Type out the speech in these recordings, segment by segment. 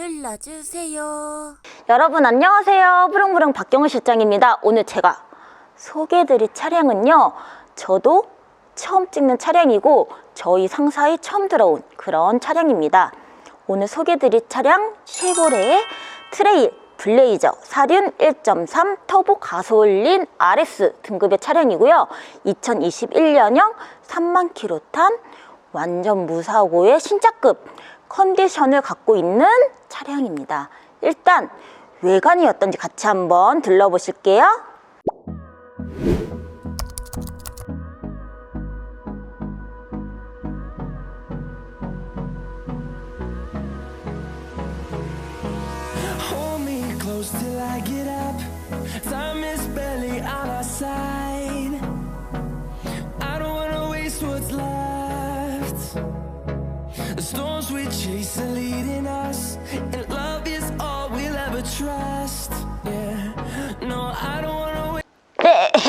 눌러주세요. 여러분 안녕하세요. 부릉부릉 박경우 실장입니다. 오늘 제가 소개해드릴 차량은요. 저도 처음 찍는 차량이고 저희 상사에 처음 들어온 그런 차량입니다. 오늘 소개해드릴 차량 쉐보레의 트레일 블레이저 사륜 1.3 터보 가솔린 RS 등급의 차량이고요. 2021년형 3만 킬로 탄 완전 무사고의 신차급 컨디션을 갖고 있는 차량입니다. 일단 외관이 어떤지 같이 한번 둘러보실게요.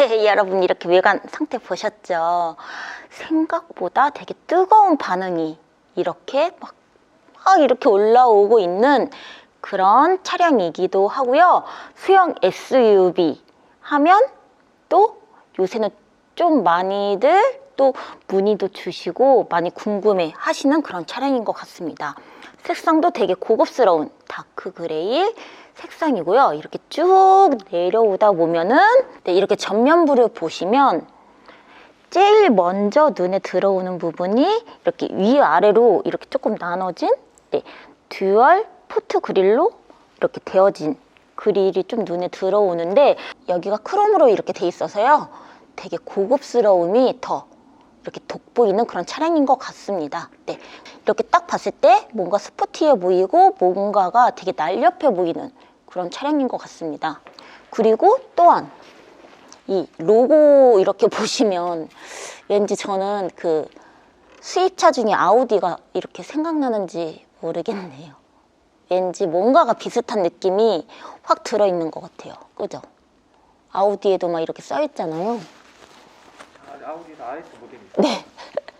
여러분 이렇게 외관 상태 보셨죠? 생각보다 되게 뜨거운 반응이 이렇게 막, 막 이렇게 올라오고 있는 그런 차량이기도 하고요. 수영 SUV 하면 또 요새는 좀 많이들 또 문의도 주시고 많이 궁금해 하시는 그런 차량인 것 같습니다. 색상도 되게 고급스러운 다크 그레이 색상이고요. 이렇게 쭉 내려오다 보면은 네, 이렇게 전면부를 보시면 제일 먼저 눈에 들어오는 부분이 이렇게 위아래로 이렇게 조금 나눠진 네, 듀얼 포트 그릴로 이렇게 되어진 그릴이 좀 눈에 들어오는데 여기가 크롬으로 이렇게 돼 있어서요. 되게 고급스러움이 더 이렇게 돋보이는 그런 차량인 것 같습니다. 네. 이렇게 딱 봤을 때 뭔가 스포티해 보이고 뭔가가 되게 날렵해 보이는 그런 차량인 것 같습니다. 그리고 또한 이 로고 이렇게 보시면 왠지 저는 그 수입차 중에 아우디가 이렇게 생각나는지 모르겠네요. 왠지 뭔가가 비슷한 느낌이 확 들어있는 것 같아요. 그죠? 아우디에도 막 이렇게 써있잖아요. 네.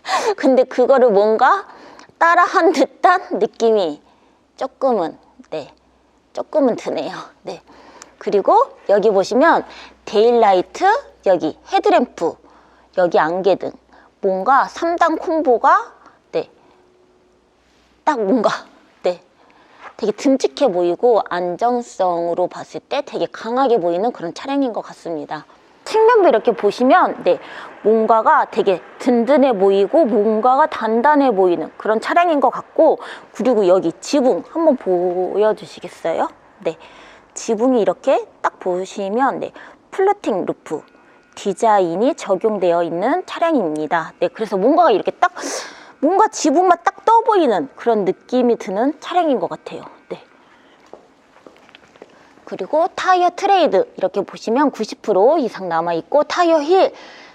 근데 그거를 뭔가 따라한 듯한 느낌이 조금은, 네. 조금은 드네요. 네. 그리고 여기 보시면 데일라이트, 여기 헤드램프, 여기 안개등. 뭔가 3단 콤보가, 네. 딱 뭔가, 네. 되게 듬직해 보이고 안정성으로 봤을 때 되게 강하게 보이는 그런 차량인 것 같습니다. 측면부 이렇게 보시면 네 뭔가가 되게 든든해 보이고 뭔가가 단단해 보이는 그런 차량인 것 같고 그리고 여기 지붕 한번 보여주시겠어요? 네 지붕이 이렇게 딱 보시면 네 플로팅 루프 디자인이 적용되어 있는 차량입니다. 네 그래서 뭔가가 이렇게 딱 뭔가 지붕만 딱 떠 보이는 그런 느낌이 드는 차량인 것 같아요. 네. 그리고 타이어 트레이드 이렇게 보시면 90% 이상 남아 있고 타이어 힐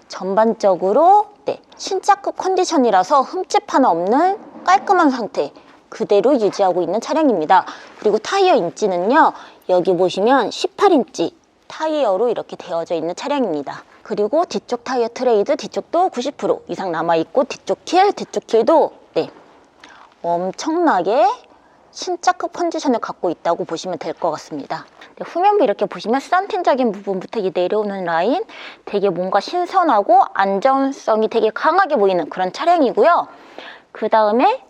전반적으로 네, 신차급 컨디션이라서 흠집 하나 없는 깔끔한 상태 그대로 유지하고 있는 차량입니다. 그리고 타이어 인치는요 여기 보시면 18인치 타이어로 이렇게 되어져 있는 차량입니다. 그리고 뒤쪽 타이어 트레이드 뒤쪽도 90% 이상 남아 있고 뒤쪽 힐 뒤쪽 힐도 네 엄청나게 신차급 컨디션을 갖고 있다고 보시면 될 것 같습니다. 네, 후면부 이렇게 보시면 썬틴적인 부분부터 이 내려오는 라인 되게 뭔가 신선하고 안전성이 되게 강하게 보이는 그런 차량이고요. 그 다음에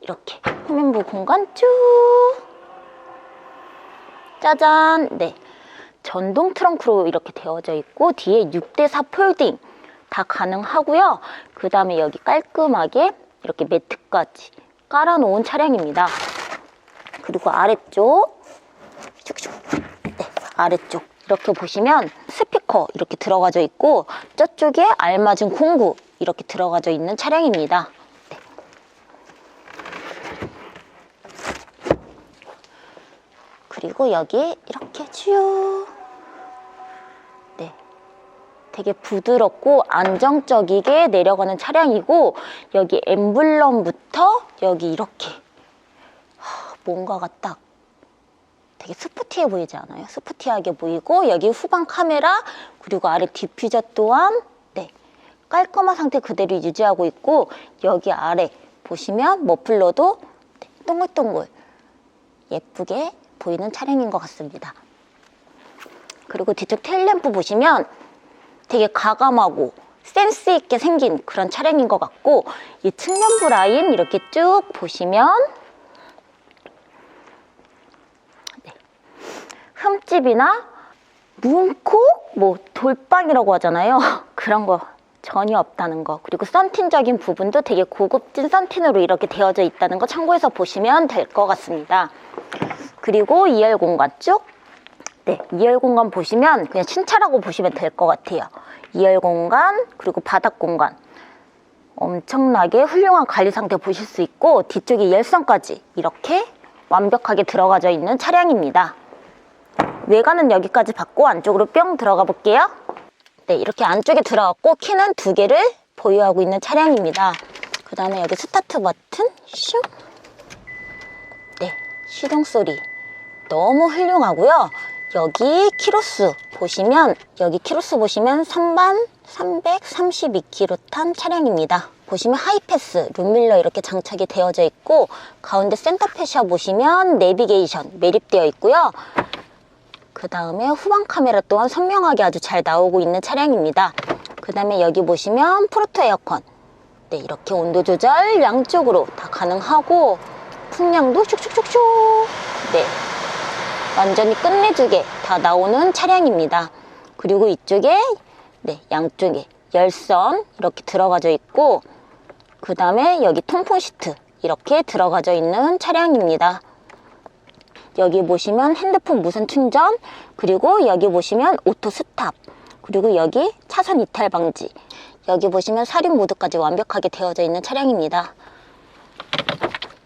이렇게 후면부 공간 쭉 짜잔 네 전동 트렁크로 이렇게 되어져 있고 뒤에 6대4 폴딩 다 가능하고요. 그 다음에 여기 깔끔하게 이렇게 매트까지 깔아놓은 차량입니다. 그리고 아래쪽 네, 아래쪽 이렇게 보시면 스피커 이렇게 들어가져 있고 저쪽에 알맞은 공구 이렇게 들어가져 있는 차량입니다. 네. 그리고 여기 이렇게 쭉 네. 되게 부드럽고 안정적이게 내려가는 차량이고 여기 엠블럼부터 여기 이렇게 하, 뭔가가 딱 되게 스포티해 보이지 않아요? 스포티하게 보이고 여기 후방 카메라 그리고 아래 디퓨저 또한 네 깔끔한 상태 그대로 유지하고 있고 여기 아래 보시면 머플러도 네, 동글동글 예쁘게 보이는 차량인 것 같습니다. 그리고 뒤쪽 테일램프 보시면 되게 가감하고 센스 있게 생긴 그런 차량인 것 같고 이 측면부 라인 이렇게 쭉 보시면 흠집이나 문콕, 뭐 돌빵이라고 하잖아요. 그런 거 전혀 없다는 거. 그리고 썬틴적인 부분도 되게 고급진 썬틴으로 이렇게 되어져 있다는 거 참고해서 보시면 될 것 같습니다. 그리고 2열 공간 쭉 네, 2열 공간 보시면 그냥 신차라고 보시면 될 것 같아요. 2열 공간, 그리고 바닥 공간. 엄청나게 훌륭한 관리 상태 보실 수 있고 뒤쪽에 열선까지 이렇게 완벽하게 들어가져 있는 차량입니다. 외관은 여기까지 받고 안쪽으로 뿅 들어가 볼게요. 네, 이렇게 안쪽에 들어갔고 키는 두 개를 보유하고 있는 차량입니다. 그 다음에 여기 스타트 버튼 슝. 네, 시동 소리 너무 훌륭하고요. 여기 키로수 보시면 여기 키로수 보시면 3만 332km 탄 차량입니다. 보시면 하이패스, 룸밀러 이렇게 장착이 되어져 있고 가운데 센터페시아 보시면 내비게이션 매립되어 있고요. 그 다음에 후방 카메라 또한 선명하게 아주 잘 나오고 있는 차량입니다. 그 다음에 여기 보시면 프로토 에어컨. 네, 이렇게 온도 조절 양쪽으로 다 가능하고 풍량도 슉슉슉슉. 네, 완전히 끝내주게 다 나오는 차량입니다. 그리고 이쪽에 네, 양쪽에 열선 이렇게 들어가져 있고 그 다음에 여기 통풍 시트 이렇게 들어가져 있는 차량입니다. 여기 보시면 핸드폰 무선 충전 그리고 여기 보시면 오토 스탑 그리고 여기 차선 이탈 방지 여기 보시면 사륜 모드까지 완벽하게 되어져 있는 차량입니다.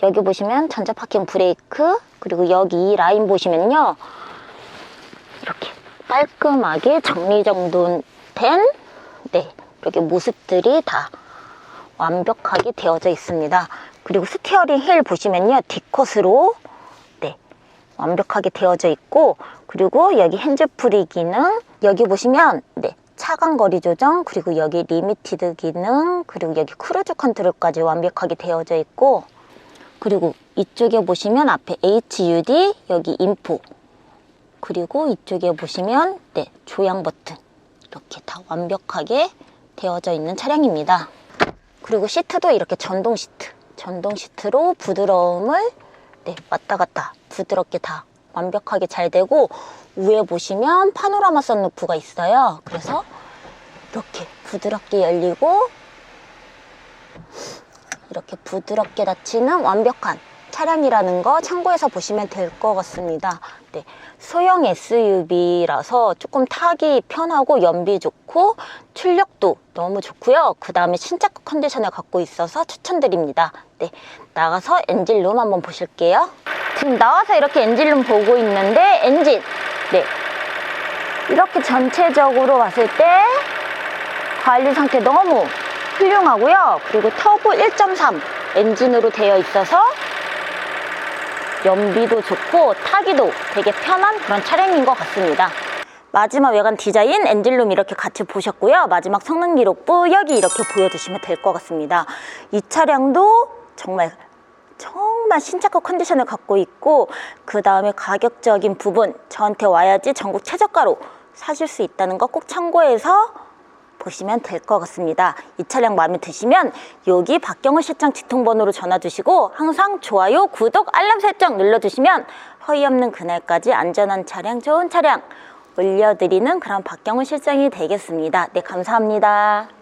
여기 보시면 전자 파킹 브레이크 그리고 여기 이 라인 보시면요 이렇게 깔끔하게 정리정돈된 네 이렇게 모습들이 다 완벽하게 되어져 있습니다. 그리고 스티어링 휠 보시면요 D컷으로 네 완벽하게 되어져 있고 그리고 여기 핸즈프리 기능 여기 보시면 네 차간 거리 조정 그리고 여기 리미티드 기능 그리고 여기 크루즈 컨트롤까지 완벽하게 되어져 있고 그리고 이쪽에 보시면 앞에 HUD 여기 인포. 그리고 이쪽에 보시면 네 조향 버튼. 이렇게 다 완벽하게 되어져 있는 차량입니다. 그리고 시트도 이렇게 전동 시트. 전동 시트로 부드러움을 네 왔다 갔다 부드럽게 다 완벽하게 잘 되고 위에 보시면 파노라마 선루프가 있어요. 그래서 이렇게 부드럽게 열리고 이렇게 부드럽게 닫히는 완벽한 차량이라는 거 참고해서 보시면 될 것 같습니다. 네, 소형 SUV라서 조금 타기 편하고 연비 좋고 출력도 너무 좋고요. 그 다음에 신차급 컨디션을 갖고 있어서 추천드립니다. 네, 나가서 엔진룸 한번 보실게요. 지금 나와서 이렇게 엔진룸 보고 있는데 엔진, 네, 이렇게 전체적으로 봤을 때 관리 상태 너무 훌륭하고요. 그리고 터보 1.3 엔진으로 되어 있어서 연비도 좋고 타기도 되게 편한 그런 차량인 것 같습니다. 마지막 외관 디자인 엔진룸 이렇게 같이 보셨고요. 마지막 성능 기록부 여기 이렇게 보여주시면 될 것 같습니다. 이 차량도 정말 정말 신차급 컨디션을 갖고 있고 그 다음에 가격적인 부분 저한테 와야지 전국 최저가로 사실 수 있다는 거 꼭 참고해서 보시면 될 것 같습니다. 이 차량 마음에 드시면 여기 박경호 실장 직통번호로 전화 주시고 항상 좋아요, 구독, 알람 설정 눌러주시면 허위 없는 그날까지 안전한 차량, 좋은 차량 올려드리는 그런 박경호 실장이 되겠습니다. 네, 감사합니다.